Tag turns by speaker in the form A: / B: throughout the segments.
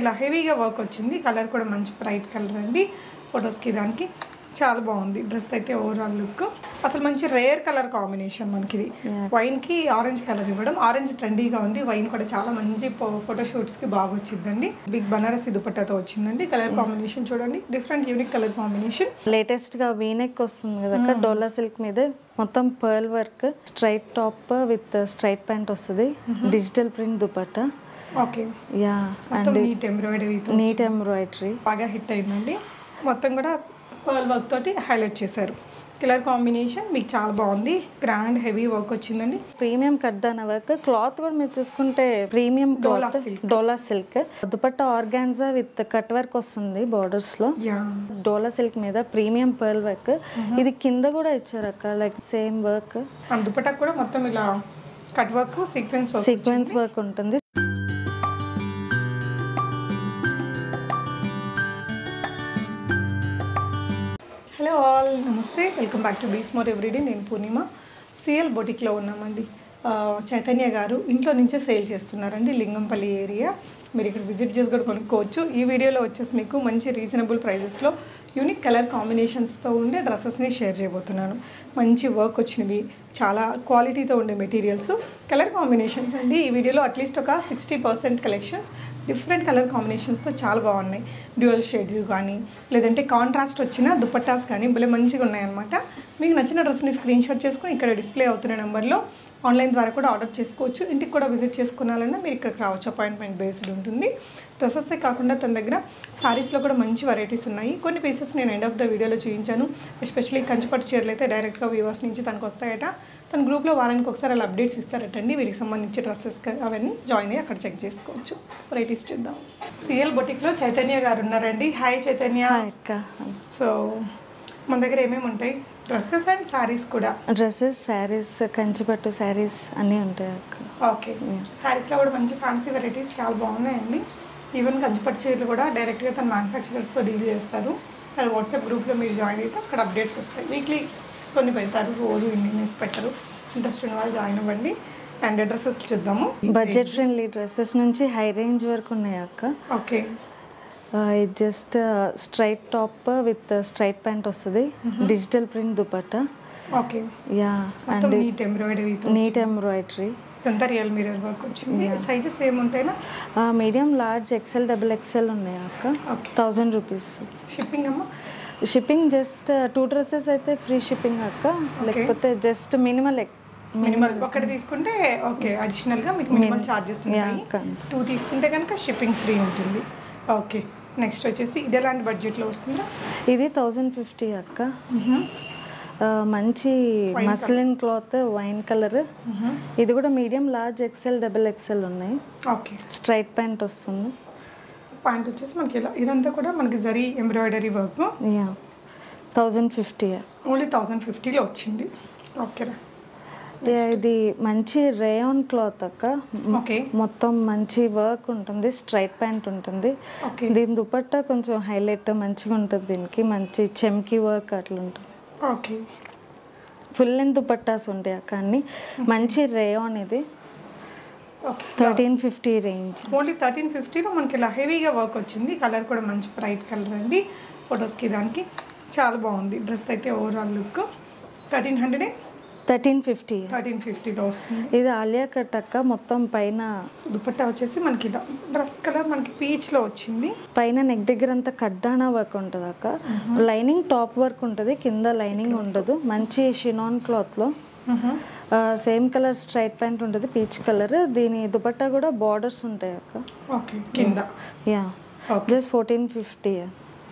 A: ఇలా హెవీగా వర్క్ వచ్చింది. కలర్ కూడా మంచి బ్రైట్ కలర్ అండి. ఫొటోస్కి దానికి చాలా బాగుంది. డ్రెస్ అయితే ఓవరాల్ లుక్ అసలు మంచి రేర్ కలర్ కాంబినేషన్ మనకి ఇది. వైన్కి ఆరెంజ్ కలర్ ఇవ్వడం. ఆరెంజ్ ట్రెండీగా ఉంది. వైన్ కూడా చాలా మంచి ఫోటో షూట్స్కి బాగా వచ్చిందండి. బిగ్ బనారసి దుపట్టాతో వచ్చిందండి. కలర్ కాంబినేషన్ చూడండి. డిఫరెంట్ యూనిక్ కలర్ కాంబినేషన్
B: లేటెస్ట్గా వీనెక్ వస్తుంది కదా డోలా సిల్క్ మీద. మొత్తం pearl work straight top with straight pant వస్తుంది. Digital print dupatta. Yeah and
A: neat ఎంబ్రాయిడరీతో
B: neat embroidery
A: బాగా హిట్ అయిందండి. మొత్తం కూడా పర్ల్ వర్క్ తోటి హైలైట్ చేశారు. కలర్ కాంబినేషన్ మీకు చాలా బాగుంది. గ్రాండ్ హెవీ వర్క్ వచ్చిందండి.
B: ప్రీమియం కడ్దాన వర్క్ క్లాత్ కూడా మీరు చూసుకుంటే premium
A: dola
B: cloth. Dola silk dupatta organza with cut work వస్తుంది
A: బోర్డర్స్లో.
B: డోలా సిల్క్ మీద ప్రీమియం పర్ల్ వర్క్ ఇది కింద కూడా ఇచ్చారు అక్క లైక్ సేమ్ వర్క్
A: దుపట్టా కూడా మొత్తం ఇలా cut work sequence work
B: sequence work ఉంటుంది.
A: Namaste welcome back to bees more everyday. నేను పూర్ణిమ. సిఎల్ బొటిక్లో ఉన్నామండి. చైతన్య గారు ఇంట్లో నుంచే సేల్ చేస్తున్నారండి లింగంపల్లి ఏరియా. మీరు ఇక్కడ విజిట్ చేసి కూడా కొనుక్కోవచ్చు. ఈ వీడియోలో వచ్చేసి మీకు మంచి రీజనబుల్ ప్రైజెస్లో యూనిక్ కలర్ కాంబినేషన్స్తో ఉండే డ్రెస్సెస్ని షేర్ చేయబోతున్నాను. మంచి వర్క్ వచ్చినవి చాలా క్వాలిటీతో ఉండే మెటీరియల్స్ కలర్ కాంబినేషన్స్ అండి. ఈ వీడియోలో అట్లీస్ట్ ఒక sixty percent collections different colour కాంబినేషన్స్తో చాలా బాగున్నాయి. డ్యూయల్ షేడ్స్ కానీ లేదంటే కాంట్రాస్ట్ వచ్చిన దుపట్టాస్ కానీ భలే మంచిగా ఉన్నాయన్నమాట. మీకు నచ్చిన డ్రెస్ని స్క్రీన్ షాట్ చేసుకుని ఇక్కడ డిస్ప్లే అవుతున్న నెంబర్లో ఆన్లైన్ ద్వారా కూడా ఆర్డర్ చేసుకోవచ్చు. ఇంటికి కూడా విజిట్ చేసుకున్నాలన్నా మీరు ఇక్కడికి రావచ్చు. అపాయింట్మెంట్ బేస్డ్ ఉంటుంది. డ్రెస్సెసే కాకుండా తన దగ్గర సారీస్లో కూడా మంచి వెరైటీస్ ఉన్నాయి. కొన్ని పీసెస్ నేను ఎండ్ ఆఫ్ ద వీడియోలో చూపించాను. ఎస్పెషల్లీ కంచిపట్టు చీరలు అయితే డైరెక్ట్గా వ్యూవర్స్ నుంచి తనకు వస్తాయట. తన గ్రూప్లో వారానికి ఒకసారి అలా అప్డేట్స్ ఇస్తారటండి. వీరికి సంబంధించి డ్రెస్సెస్ అవన్నీ జాయిన్ అయ్యి అక్కడ చెక్ చేసుకోవచ్చు. వెరైటీస్ చూద్దాం. సిఎల్ బొటిక్లో చైతన్య గారు ఉన్నారండి. హాయ్ చైతన్య. సో మన దగ్గర ఏమేమి ఉంటాయి? డ్రెస్సెస్ అండ్ సారీస్ కూడా.
B: డ్రెస్సెస్ శారీస్ కంచిపట్టు శారీస్ అన్నీ ఉంటాయి
A: ఓకే శారీస్లో కూడా మంచి ఫ్యాన్సీ వెరైటీస్ చాలా బాగున్నాయండి. ఈవెన్ కంచిపట్టు చీరలు కూడా డైరెక్ట్గా తన మ్యానుఫ్యాక్చరర్స్తో డీల్ చేస్తారు. తన వాట్సాప్ గ్రూప్లో మీరు జాయిన్ అయితే అక్కడ అప్డేట్స్ వస్తాయి. వీక్లీ కొన్ని పెడతారు రోజు ఇన్ని వేసి పెట్టరు. ఇంట్రెస్ట్ ఉన్న వాళ్ళు జాయిన్ అవ్వండి. అండ్ డ్రెస్సెస్ చూద్దాము.
B: బడ్జెట్ ఫ్రెండ్లీ డ్రెస్సెస్ నుంచి హై రేంజ్ వరకు ఉన్నాయి అక్క?
A: ఓకే
B: ఇది just straight top with straight pant వస్తుంది. Digital print dupatta.
A: Okay
B: yeah and
A: neat ఎంబ్రాయిడరీతో
B: neat embroidery
A: ఇదంతా రియల్ మిరర్ వర్క్ వచ్చింది sizes ఏముంటాయినా?
B: Medium large XL double XL ఉన్నాయి అక్క. థౌజండ్ రూపీస్
A: షిప్పింగ్ అమ్మా?
B: షిప్పింగ్ జస్ట్ టూ డ్రెస్సెస్ అయితే free shipping అక్క. లేకపోతే just minimal
A: minimal ఒకటి తీసుకుంటే ఓకే అడిషనల్గా మీకు మినిమల్ ఛార్జెస్
B: యా
A: ఉంటాయి
B: అక్క.
A: టూ తీసుకుంటే కనుక షిప్పింగ్ ఫ్రీ ఉంటుంది. ఓకే నెక్స్ట్ వచ్చేసి ఇది ఎలాంటి బడ్జెట్లో వస్తుందా?
B: ఇది థౌజండ్ ఫిఫ్టీ అక్క. మంచి మస్లిన్ క్లాత్ వైన్ కలర్ ఇది కూడా medium large XL double XL ఉన్నాయి.
A: ఓకే
B: స్ట్రైట్ ప్యాంట్ వస్తుంది.
A: పాయింట్ వచ్చేసి మనకి ఇలా ఇదంతా కూడా మనకి zari embroidery work
B: yeah thousand fifty
A: only thousand ఫిఫ్టీలో వచ్చింది. ఓకేరా
B: ఇది మంచి రేయాన్ క్లాత్ అక్క.
A: ఓకే
B: మొత్తం మంచి వర్క్ ఉంటుంది. స్ట్రైట్ ప్యాంట్ ఉంటుంది. దీని దుపట్టా కొంచెం హైలైట్ మంచిగా ఉంటుంది దీనికి. మంచి చెమ్కి వర్క్ అట్లా ఉంటుంది
A: ఓకే.
B: ఫుల్ లెంత్ దుపట్టాస్ ఉంటాయి అక్క అన్ని మంచి రేయాన్ ఇది.
A: Okay.
B: Thirteen fifty range.
A: Only thirteen ఫిఫ్టీలో మనకి ఇలా హెవీగా వర్క్ వచ్చింది. కలర్ కూడా మంచి బ్రైట్ కలర్ అండి. ఫొటోస్కి దానికి చాలా బాగుంది. డ్రెస్ అయితే overall look. Thirteen hundred
B: thirteen fifty.
A: Thirteen ఫిఫ్టీలో వస్తుంది.
B: ఇది ఆలియా కట్ అక్క మొత్తం పైన
A: దుపట్టా వచ్చేసి మనకి డ్రెస్ కలర్ మనకి పీచ్లో వచ్చింది.
B: పైన నెక్ దగ్గర అంతా కడ్డానా వర్క్ ఉంటుంది అక్క. లైనింగ్ టాప్ వర్క్ ఉంటుంది కింద లైనింగ్ ఉండదు. మంచి షినాన్ క్లాత్లో. సేమ్ కలర్ స్ట్రైట్ ప్యాంట్ ఉంటుంది పీచ్ కలర్. దీని దుపట్టా కూడా బార్డర్స్ ఉంటాయి అక్క.
A: ఓకే కింద.
B: Yeah. Just fourteen fifty.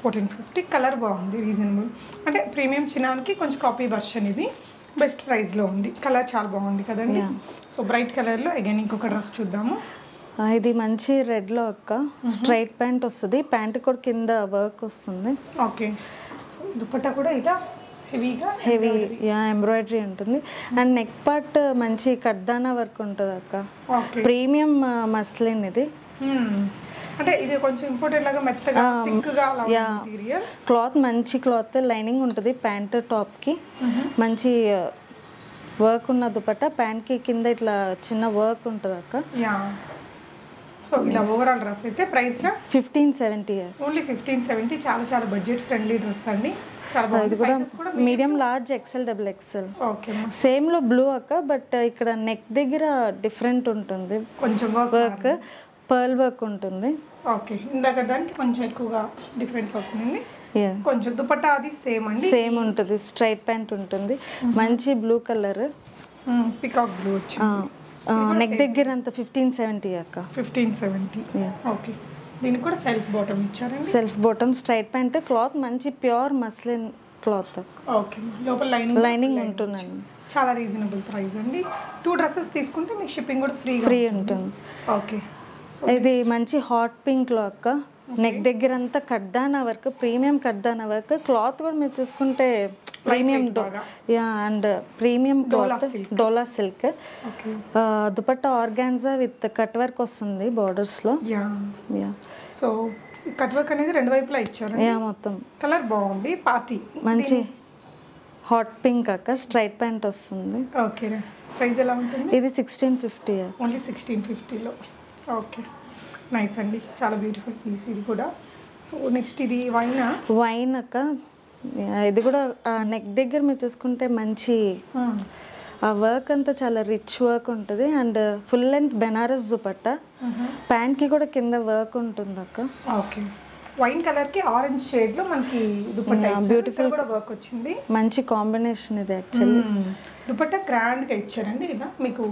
A: Fourteen fifty colour బాగుంది రీజనబుల్. అంటే ప్రీమియం చినానికి కొంచెం కాపీ వర్షన్ ఇది. బెస్ట్ ప్రైస్లో ఉంది. కలర్ చాలా బాగుంది కదండి. సో బ్రైట్ కలర్లో అగైన్ ఇంకొక డ్రెస్ చూద్దాము.
B: ఇది మంచి రెడ్లో అక్క. స్ట్రైట్ ప్యాంట్ వస్తుంది. ప్యాంట్ కూడా కింద వర్క్ వస్తుంది.
A: ఓకే సో దుపట్టా కూడా ఇలా హెవీగా
B: హెవీ యా ఎంబ్రాయిడరీ ఉంటుంది. అండ్ నెక్ పార్ట్ మంచి కడ్దానా వర్క్ ఉంటుంది అక్క. ప్రీమియం మస్లిన్ ఇది.
A: అంటే ఇది కొంచెం ఇంపోర్టెడ్ లాగా మెత్తగా థిక్గా అలా
B: yeah.
A: మెటీరియల్
B: క్లాత్ మంచి క్లాత్ లైనింగ్ ఉంటుంది ప్యాంట్ టాప్కి మంచి వర్క్ ఉన్న దుపట్టా. ప్యాంట్కి కింద ఇట్లా చిన్న వర్క్ ఉంటుంది అక్క.
A: యా సో ఇలా ఓవరాల్ డ్రెస్ అయితే price
B: fifteen seventy
A: only fifteen seventy చాలా చాలా బడ్జెట్ ఫ్రెండ్లీ డ్రెస్ అండి.
B: ఇది కూడా medium large XL double XL సేమ్లో blue అక్క బట్ ఇక్కడ నెక్ దగ్గర డిఫరెంట్ ఉంటుంది.
A: కొంచెం వర్క్
B: పర్ల్ వర్క్ ఉంటుంది
A: ఓకే ఇందాక దానికి కొంచెం ఎక్కువగా డిఫరెంట్ వర్క్ ఉంది కొంచెం దుపట్టా అది సేమ్ అండి.
B: సేమ్ ఉంటుంది స్ట్రైట్ ప్యాంట్ ఉంటుంది. మంచి బ్లూ కలర్
A: పికాక్ బ్లూ వచ్చింది.
B: నెక్ దగ్గర అంత ఫిఫ్టీన్ సెవెంటీ అక్క.
A: ఫిఫ్టీన్ సెవెంటీ ఓకే దీనికి కూడా సెల్ఫ్ బాటమ్ ఇచ్చారండి.
B: Self bottom straight pant cloth మంచి ప్యూర్ మస్లిన్ క్లాత్
A: ఓకే లోపల లైనింగ్
B: లైనింగ్ ఉంటుందండి.
A: చాలా రీజనబుల్ ప్రైస్ అండి. టూ డ్రెస్సెస్ తీసుకుంటే మీకు షిప్పింగ్ కూడా ఫ్రీ
B: ఫ్రీ ఉంటుంది.
A: ఓకే.
B: ఇది మంచి హాట్ పింక్లో అక్క. నెక్ దగ్గర అంతా కడ్డానా వర్క్ ప్రీమియం కడ్డానా వర్క్. క్లాత్ కూడా మీరు చూసుకుంటే premium. Yeah and premium cloth dola silk dupatta organza with cut work వస్తుంది బోర్డర్స్లో.
A: Yeah
B: yeah
A: so cut work అనేది రెండు వైపులా ఇచ్చారు.
B: యా మొత్తం.
A: కలర్ బాగుంది. పార్టీ
B: మంచి హాట్ పింక్ అక్క స్ట్రైట్ ప్యాంట్ వస్తుంది.
A: ఓకే ప్రైస్ ఎలా ఉంటుంది?
B: ఇది సిక్స్టీన్ ఫిఫ్టీ
A: ఓన్లీ సిక్స్టీన్ ఫిఫ్టీలో ఓకే. నైస్ అండి. చాలా బ్యూటిఫుల్ పీస్ ఇది కూడా. సో నెక్స్ట్ ఇది వైనా?
B: వైన్ అక్క. ఇది కూడా నెక్ దగ్గర మీరు చూసుకుంటే మంచి ఆ. వర్క్ అంతా చాలా రిచ్ వర్క్ ఉంటుంది. And full length Banaras dupatta. ప్యాంట్కి కూడా కింద వర్క్ ఉంటుంది అక్క.
A: ఓకే. వైన్ కలర్కి ఆరెంజ్ షేడ్లో మనకి దుపట్టా బ్యూటిఫుల్ కూడా వర్క్ వచ్చింది.
B: మంచి కాంబినేషన్ ఇది యాక్చువల్లీ
A: దుపట్టా గ్రాండ్గా ఇచ్చారండి. ఇలా మీకు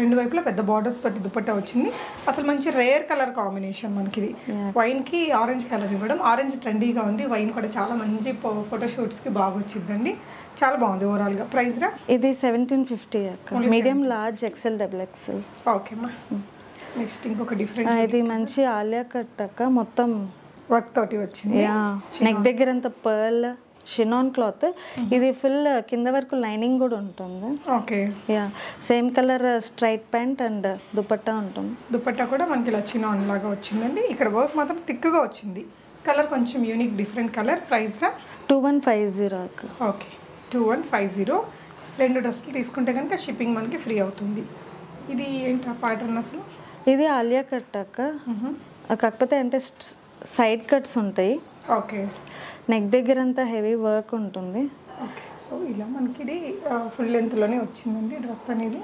A: రెండు వైపులా పెద్ద బార్డర్స్ తోటి దుపట్టా వచ్చింది. అసలు మంచి రేర్ కలర్ కాంబినేషన్ మనకి ఇది వైన్కి ఆరెంజ్ కలర్ ఇవ్వడం. ఆరెంజ్ ట్రెండీగా ఉంది. వైన్ కూడా చాలా మంచి ఫోటో షూట్స్కి బాగా వచ్చిందండి. చాలా బాగుంది ఓవరాల్గా. ప్రైస్ రా?
B: ఇది సెవెంటీన్ ఫిఫ్టీ అక్క. Medium large XL double XL
A: okay అమ్మా నెక్స్ట్ ఇంకొక డిఫరెంట్
B: ఇది మంచి ఆలియా కట్ అక్క. మొత్తం
A: వర్క్ తోటి వచ్చింది.
B: నెక్ దగ్గర అంత పర్ల్ షినాన్ క్లాత్ ఇది ఫుల్ కింద వరకు లైనింగ్ కూడా ఉంటుంది.
A: Okay
B: ya same colour straight pant and dupatta ఉంటుంది.
A: దుపట్టా కూడా మనకి ఇలా చిన్న లాగా వచ్చిందండి. ఇక్కడ వర్క్ మాత్రం థిక్గా వచ్చింది. కలర్ కొంచెం యూనిక్ డిఫరెంట్ కలర్ ప్రైస్ రా?
B: Two one five zero
A: okay two one five zero రెండు డ్రెస్సులు తీసుకుంటే కనుక షిప్పింగ్ మనకి ఫ్రీ అవుతుంది. ఇది ఏంటా ప్యాటర్న్ అసలు?
B: ఇది ఆలియా కట్ అక్క. కాకపోతే అంటే సైడ్ కట్స్ ఉంటాయి.
A: ఓకే.
B: నెక్ దగ్గర అంతా హెవీ వర్క్ ఉంటుంది.
A: ఓకే. సో ఇలా మనకి ఇది ఫుల్ లెంత్లోనే వచ్చిందండి డ్రెస్ అనేది?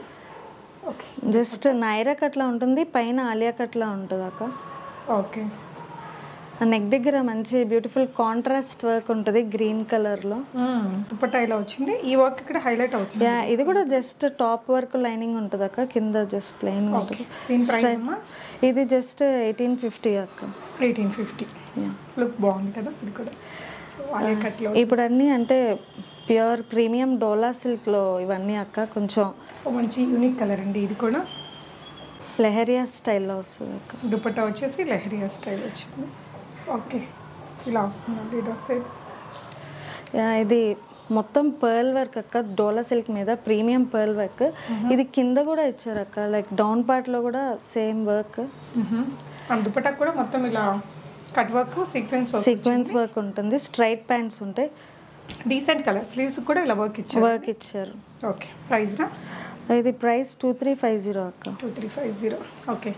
A: ఓకే.
B: జస్ట్ నైరా కట్లా ఉంటుంది పైన ఆలియా కట్లా ఉంటుంది అక్క
A: ఓకే
B: నెక్ దగ్గర మంచి బ్యూటిఫుల్ కాంట్రాస్ట్ వర్క్ ఉంటుంది గ్రీన్
A: దుపట్టా ఇలా వచ్చింది. ఈ వర్క్ ఇక్కడ హైలైట్ అవుతుంది.
B: యా ఇది కూడా జస్ట్ టాప్ వర్క్ లైనింగ్ ఉంటుంది అక్క కింద జస్ట్ ప్లెయిన్ ఉంటుంది. ఇది జస్ట్ ఎయిటీన్ ఫిఫ్టీ అక్క.
A: ఎయిటీన్ ఫిఫ్టీ లుక్ బాగుంది కదా? ఇది కూడా. సో అదే కట్లో
B: ఇప్పుడు అన్నీ అంటే ప్యూర్ ప్రీమియం డోలా సిల్క్లో ఇవన్నీ అక్క కొంచెం.
A: సో మంచి యూనిక్ కలర్ అండి ఇది కూడా.
B: లెహరియా స్టైల్లో వస్తుంది అక్క.
A: దుపట్టా వచ్చేసి లెహరియా స్టైల్ వచ్చింది. ఓకే ఇలా వస్తుందండి డ్రెస్
B: ఇది మొత్తం పర్ల్ వర్క్ అక్క డోలా సిల్క్ మీద ప్రీమియం పర్ల్ వర్క్. ఇది కింద కూడా ఇచ్చారు అక్క లైక్ డౌన్ పార్ట్లో కూడా సేమ్ వర్క్.
A: ఆ దుపట్టా కూడా మొత్తం ఇలా cut work sequence work
B: sequence work ఉంటుంది. స్ట్రైట్ ప్యాంట్స్ ఉంటాయి.
A: డీసెంట్ కలర్ స్లీవ్స్ కూడా ఇలా వర్క్ ఇచ్చారు.
B: వర్క్ ఇచ్చారు.
A: ఓకే ప్రైస్ రా?
B: ఇది price two three five zero అక్క.
A: Two three five zero okay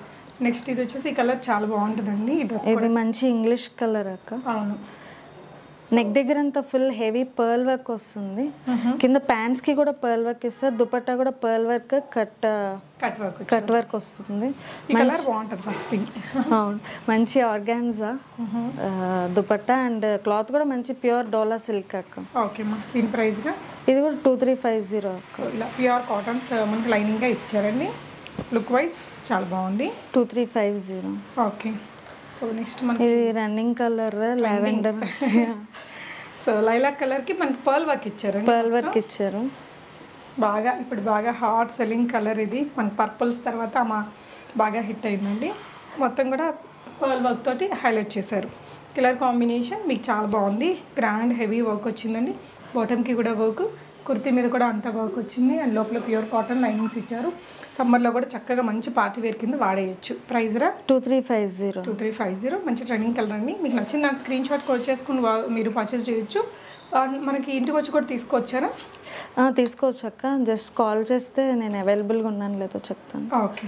A: next ఇది వచ్చేసి ఈ కలర్ చాలా బాగుంటుందండి.
B: ఇది మంచి ఇంగ్లీష్ కలర్ అక్క.
A: అవును.
B: నెక్ దగ్గర అంతా ఫుల్ హెవీ పర్ల్ వర్క్ వస్తుంది. కింద ప్యాంట్స్కి కూడా పర్ల్ వర్క్ ఇస్తారు. దుపట్టా కూడా pearl work cut
A: cut work
B: cut work వస్తుంది.
A: ఈ కలర్ బాగుంటుంది ఫస్ట్ థింగ్
B: అవును. మంచి ఆర్గాన్జా దుపట్టా అండ్ క్లాత్ కూడా మంచి ప్యూర్ డోలా సిల్క్ అక్క.
A: ఓకే అమ్మా. దీని ప్రైస్ రా?
B: ఇది కూడా టూ త్రీ ఫైవ్ జీరో
A: ఇలా ప్యూర్ కాటన్స్ మనకి లైనింగ్గా ఇచ్చారండి. లుక్ వైజ్ చాలా బాగుంది.
B: Two three five zero
A: okay so next మనకి
B: ఇది running colour lavender
A: so lilac కలర్కి మనకి పర్ల్ వర్క్ ఇచ్చారండి
B: పర్ల్ వర్క్ ఇచ్చారు.
A: బాగా ఇప్పుడు బాగా హాట్ సెల్లింగ్ కలర్ ఇది. మన పర్పుల్స్ తర్వాత మా బాగా హిట్ అయిందండి. మొత్తం కూడా పర్ల్ వర్క్ తోటి హైలైట్ చేశారు. కలర్ కాంబినేషన్ మీకు చాలా బాగుంది. గ్రాండ్ హెవీ వర్క్ వచ్చిందండి. బాటమ్కి కూడా వర్క్ కుర్తీ మీద కూడా అంత వర్క్ వచ్చింది. అండ్ లోపల ప్యూర్ కాటన్ లైనింగ్స్ ఇచ్చారు. సమ్మర్లో కూడా చక్కగా మంచి పార్టీ వేర్ కింద వాడేయచ్చు. ప్రైస్ రా?
B: Two three five zero.
A: Two three five zero. మంచి ట్రెండింగ్ కలర్ అండి. మీకు నచ్చిన దాని స్క్రీన్ షాట్ కాల్ చేసుకుని మీరు పర్చేస్ చేయొచ్చు. మనకి ఇంటికి వచ్చి కూడా తీసుకొచ్చారా?
B: తీసుకోవచ్చు అక్క. జస్ట్ కాల్ చేస్తే నేను అవైలబుల్గా ఉన్నాను లేదో చెప్తాను.
A: ఓకే.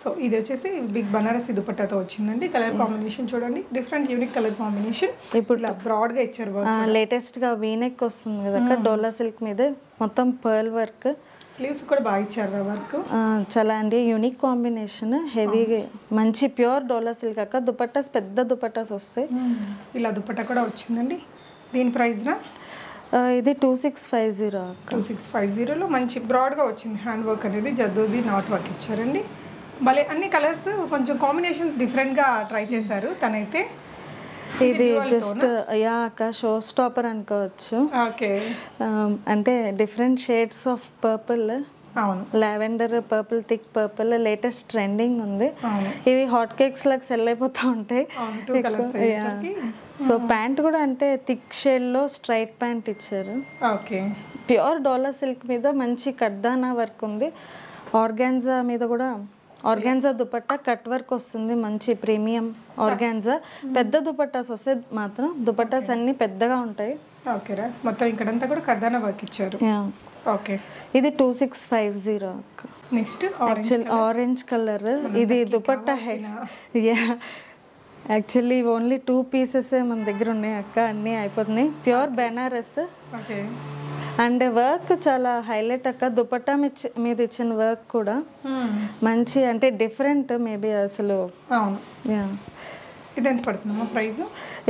A: సో ఇది వచ్చేసి బిగ్ బనారసి దుపట్టాతో వచ్చిందండి. కలర్ కాంబినేషన్ చూడండి. డిఫరెంట్ యూనిక్ కలర్ కాంబినేషన్ ఇప్పుడు ఇలా బ్రాడ్గా ఇచ్చారు.
B: లేటెస్ట్గా వీనెక్ వస్తుంది కదా డోలా సిల్క్ మీద మొత్తం పర్ల్ వర్క్
A: స్లీవ్స్ కూడా బాగా ఇచ్చారు వర్క్
B: చాలా అండి. యూనిక్ కాంబినేషన్ హెవీ మంచి ప్యూర్ డోలా సిల్క్ అక్క. దుపట్టాస్ పెద్ద దుపట్టాస్ వస్తాయి.
A: ఇలా దుపట్టా కూడా వచ్చిందండి. దీని ప్రైస్ రా?
B: ఇది two six five zero
A: two six five జీరోలో మంచి బ్రాడ్గా వచ్చింది. హ్యాండ్ వర్క్ అనేది జద్దోజీ నాట్ వర్క్ ఇచ్చారండి. భలే అన్ని కలర్స్ కొంచెం కాంబినేషన్స్ డిఫరెంట్గా ట్రై చేశారు. తనైతే
B: ఇది జస్ట్ యా అక్క షో స్టాపర్ అనుకోవచ్చు.
A: ఓకే.
B: ఆ, అంటే డిఫరెంట్ షేడ్స్ ఆఫ్ పర్పుల్
A: అవును.
B: Lavender purple thick purple latest trending ఉంది. ఇవి హాట్ కేక్స్ లాగా సెల్ అయిపోతూ ఉంటాయి. సో ప్యాంట్ కూడా అంటే థిక్ షేడ్లో స్ట్రైట్ ప్యాంట్ ఇచ్చారు.
A: ఓకే.
B: ప్యూర్ డోలా సిల్క్ మీద మంచి కడ్దానా వర్క్ ఉంది. ఆర్గాన్జా మీద కూడా ఆర్గాన్జా దుపట్టా కట్ వర్క్ వస్తుంది మంచి ప్రీమియం ఆర్గాన్జా. పెద్ద దుపట్టాస్ వస్తే మాత్రం దుపట్టాస్ అన్ని పెద్దగా ఉంటాయి.
A: ఓకే రా. మొత్తం ఇక్కడంతా కూడా కథాన వర్క్ ఇచ్చారు. ఓకే.
B: ఇది two six five zero.
A: Next orange
B: actual orange colour. ఇది దుపట్టా హె ya. Actually only two pieces మన దగ్గర ఉన్నాయి అక్క అన్నీ అయిపోతున్నాయి. Pure Benaras.
A: Okay.
B: And work చాలా హైలైట్ అక్క. దుపట్టా మీద ఇచ్చిన వర్క్ కూడా మంచి అంటే డిఫరెంట్ మేబీ అసలు.
A: అవును.
B: యా
A: ఇది ఎంత పడుతుందమ్మా ప్రైస్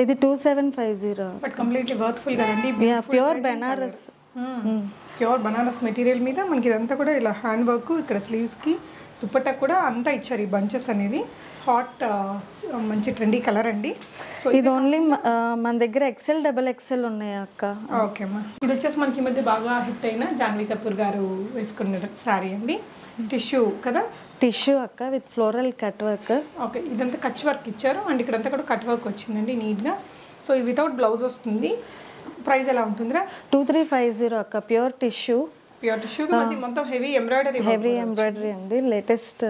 B: ఇది two seven five zero.
A: But completely worthful కదండి.
B: Pure Benaras
A: pure Banaras material మీద మనకి ఇదంతా కూడా ఇలా హ్యాండ్ వర్క్ ఇక్కడ స్లీవ్స్కి దుపట్టా కూడా అంతా ఇచ్చారు ఈ బంచెస్ అనేది. హాట్ మంచి ట్రెండీ కలర్ అండి. సో
B: ఇది ఓన్లీ మన దగ్గర ఎక్సెల్ డబల్ ఎక్సెల్ ఉన్నాయి అక్క.
A: ఓకే అమ్మా. ఇది వచ్చేసి మనకి ఈ మధ్య బాగా హిట్ అయిన జాన్వీ కపూర్ గారు వేసుకున్న శారీ అండి. టిష్యూ కదా?
B: టిష్యూ అక్క with floral cut work
A: okay ఇదంతా కచ్ వర్క్ ఇచ్చారు. అండ్ ఇక్కడంతా కూడా కట్ వర్క్ వచ్చిందండి నీట్గా సో ఇది వితౌట్ బ్లౌజ్ వస్తుంది. ప్రైస్ ఎలా ఉంటుందిరా?
B: టూ త్రీ ఫైవ్ జీరో అక్క ప్యూర్ టిష్యూ
A: మొత్తం హెవీ ఎంబ్రాయిడరీ
B: హెవీ ఎంబ్రాయిడరీ ఉంది. లేటెస్ట్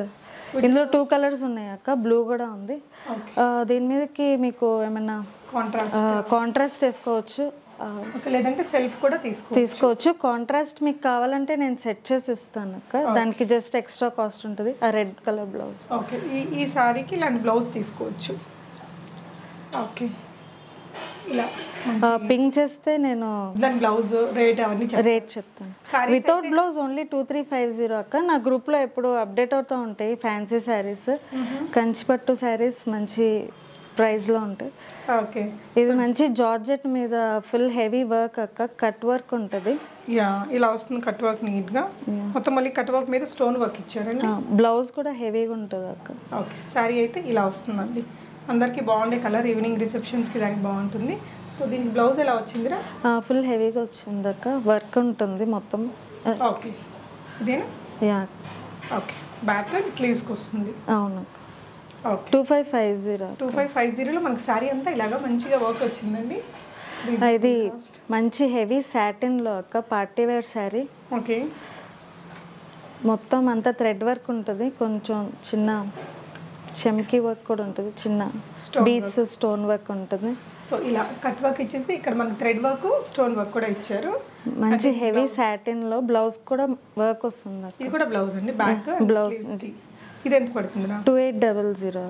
B: ఇందులో టూ కలర్స్ ఉన్నాయి అక్క. బ్లూ కూడా ఉంది. ఆ, దీని మీదకి మీకు ఏమైనా
A: కాంట్రాస్ట్
B: కాంట్రాస్ట్ వేసుకోవచ్చు.
A: ఓకే లేదంటే సెల్ఫ్ కూడా తీసుకో
B: తీసుకోవచ్చు. కాంట్రాస్ట్ మీకు కావాలంటే నేను సెట్ చేసి ఇస్తాను అక్క. దానికి జస్ట్ ఎక్స్ట్రా కాస్ట్ ఉంటుంది. ఆ రెడ్ కలర్ బ్లౌజ్
A: ఓకే ఈ ఈ శారీకి ఇలాంటి బ్లౌజ్ తీసుకోవచ్చు. ఓకే ఇలా
B: పింక్ చేస్తే నేను
A: దాని బ్లౌజ్ రేట్ అవన్నీ
B: రేట్ చెప్తాను. Without blouse only two three five zero అక్క. నా గ్రూప్లో ఎప్పుడు అప్డేట్ అవుతూ ఉంటాయి ఫ్యాన్సీ శారీస్ కంచిపట్టు శారీస్ మంచి ప్రైస్లో ఉంటాయి.
A: ఓకే.
B: ఇది మంచి జార్జెట్ మీద ఫుల్ హెవీ వర్క్ అక్క. కట్ వర్క్ ఉంటుంది.
A: యా ఇలా వస్తుంది కట్ వర్క్ నీట్గా మొత్తం మళ్ళీ కట్ వర్క్ మీద స్టోన్ వర్క్ ఇచ్చారండి?
B: బ్లౌజ్ కూడా హెవీగా ఉంటుంది అక్క.
A: ఓకే శారీ అయితే ఇలా వస్తుందండి. అందరికీ బాగుండే కలర్ ఈవినింగ్ రిసెప్షన్స్కి దానికి బాగుంటుంది. సో దీనికి బ్లౌజ్ ఎలా వచ్చిందిరా?
B: ఫుల్ హెవీగా వచ్చింది అక్క. వర్క్ ఉంటుంది మొత్తం.
A: ఓకే. ఇదేనా?
B: యా.
A: ఓకే. బ్యాక్ స్లీవ్స్కి వస్తుంది.
B: అవును
A: okay.
B: Two five five zero
A: two five five జీరోలో మనకి శారీ అంతా ఇలాగా మంచిగా వర్క్ వచ్చిందండి.
B: ఇది మంచి హెవీ సాటిన్లో అక్క పార్టీ వేర్ శారీ.
A: ఓకే.
B: మొత్తం అంతా థ్రెడ్ వర్క్ ఉంటుంది. కొంచెం చిన్న చెమ్కీ వర్క్ కూడా ఉంటుంది చిన్న బీట్స్ స్టోన్ వర్క్ ఉంటుంది.
A: సో ఇలా కట్ వర్క్ ఇచ్చేసి ఇక్కడ మనకి థ్రెడ్ వర్క్ స్టోన్ వర్క్ కూడా ఇచ్చారు.
B: మంచి హెవీ సాటిన్లో బ్లౌజ్ కూడా వర్క్ వస్తుంది
A: ఇది కూడా బ్లౌజ్ అండి బ్యాక్
B: blouse
A: ఇది. ఎంత పడుతుందిరా
B: టూ ఎయిట్ డబల్ జీరో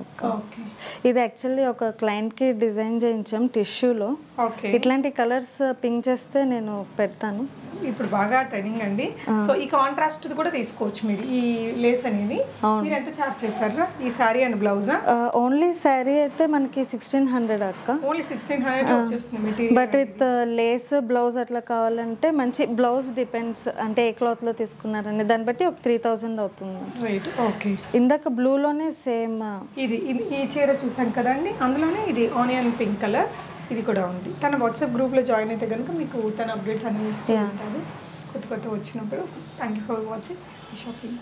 B: ఇది యాక్చువల్లీ ఒక క్లయింట్కి డిజైన్ చేయించాం టిష్యూలో
A: ఓకే
B: ఇట్లాంటి కలర్స్ పింక్ చేస్తే నేను పెడతాను.
A: ఇప్పుడు బాగా ట్రెండింగ్ అండి. సో ఈ కాంట్రాస్ట్ కూడా తీసుకోవచ్చు మీరు ఈ లేస్ అనేది. మీరు ఎంత చార్జ్ చేశారా? ఈ శారీ అండ్ బ్లౌజా?
B: ఓన్లీ శారీ అయితే మనకి సిక్స్టీన్ హండ్రెడ్ అక్క.
A: ఓన్లీ సిక్స్టీన్ హండ్రెడ్ వచ్చేస్తుంది
B: బట్ విత్ లేస్ బ్లౌజ్ అట్లా కావాలంటే మంచి బ్లౌజ్ డిపెండ్స్ అంటే ఏ క్లాత్లో తీసుకున్నారని. దాన్ని బట్టి ఒక త్రీ థౌజండ్ అవుతుంది.
A: రైట్ ఓకే
B: ఇందాక బ్లూలోనే సేమ్
A: ఇది ఇది ఈ చీర చూసాం కదండి? అందులోనే ఇది ఆనియన్ పింక్ కలర్ ఇది కూడా ఉంది. తన వాట్సాప్ గ్రూప్లో జాయిన్ అయితే కనుక మీకు తన అప్డేట్స్ అన్ని ఇస్తూ ఉంటారు. కొత్త కొత్త వచ్చినప్పుడు. Thank you for watching shopping